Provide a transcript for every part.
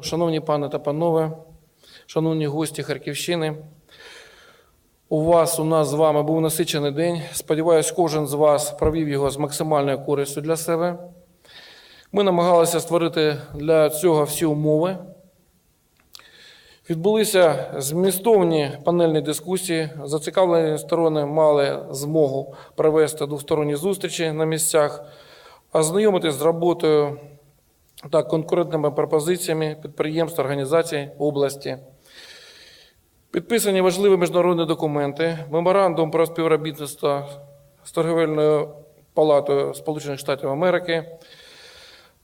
Шановні пани та панове, шановні гості Харківщини, у вас, у нас з вами був насичений день. Сподіваюсь, кожен з вас провів його з максимальною користю для себе. Ми намагалися створити для цього всі умови. Відбулися змістовні панельні дискусії. Зацікавлені сторони мали змогу провести двосторонні зустрічі на місцях, ознайомитись з роботою та конкурентними пропозиціями підприємств, організацій області. Підписані важливі міжнародні документи, меморандум про співробітництво з торговельною палатою Сполучених Штатів Америки,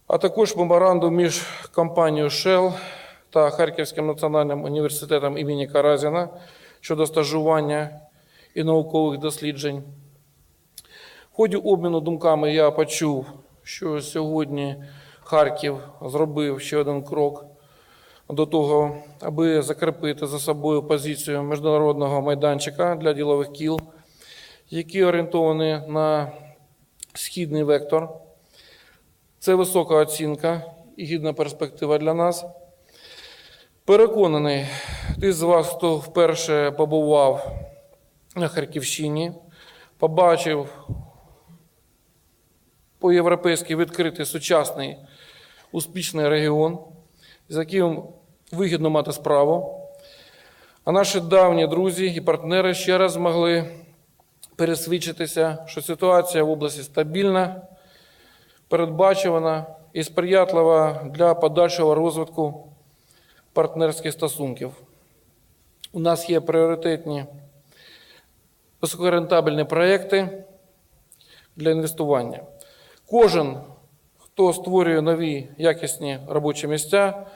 а також меморандум між компанією Shell та Харківським національним університетом імені Каразіна щодо стажування і наукових досліджень. В ході обміну думками я почув, що сьогодні Харків зробив ще один крок до того, аби закріпити за собою позицію міжнародного майданчика для ділових кіл, які орієнтовані на східний вектор. Це висока оцінка і гідна перспектива для нас. Переконаний, ті з вас, хто вперше побував на Харківщині, побачив по-європейськи відкритий сучасний успішний регіон, з яким вигідно мати справу. А наші давні друзі і партнери ще раз змогли пересвідчитися, що ситуація в області стабільна, передбачувана і сприятлива для подальшого розвитку партнерських стосунків. У нас є пріоритетні високорентабельні проекти для інвестування. Кожен, хто створює нові якісні робочі місця,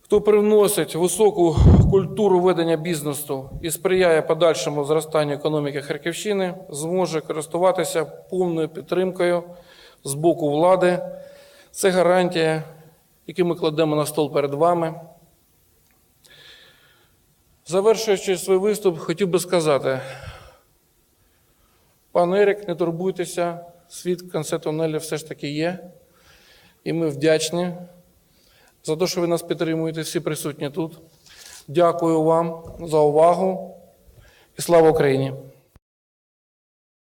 хто привносить високу культуру ведення бізнесу і сприяє подальшому зростанню економіки Харківщини, зможе користуватися повною підтримкою з боку влади. Це гарантія, яку ми кладемо на стол перед вами. Завершуючи свій виступ, хотів би сказати, пан Ерік, не турбуйтеся, світ в кінці тунелі все ж таки є. І ми вдячні за те, що ви нас підтримуєте, всі присутні тут. Дякую вам за увагу і слава Україні!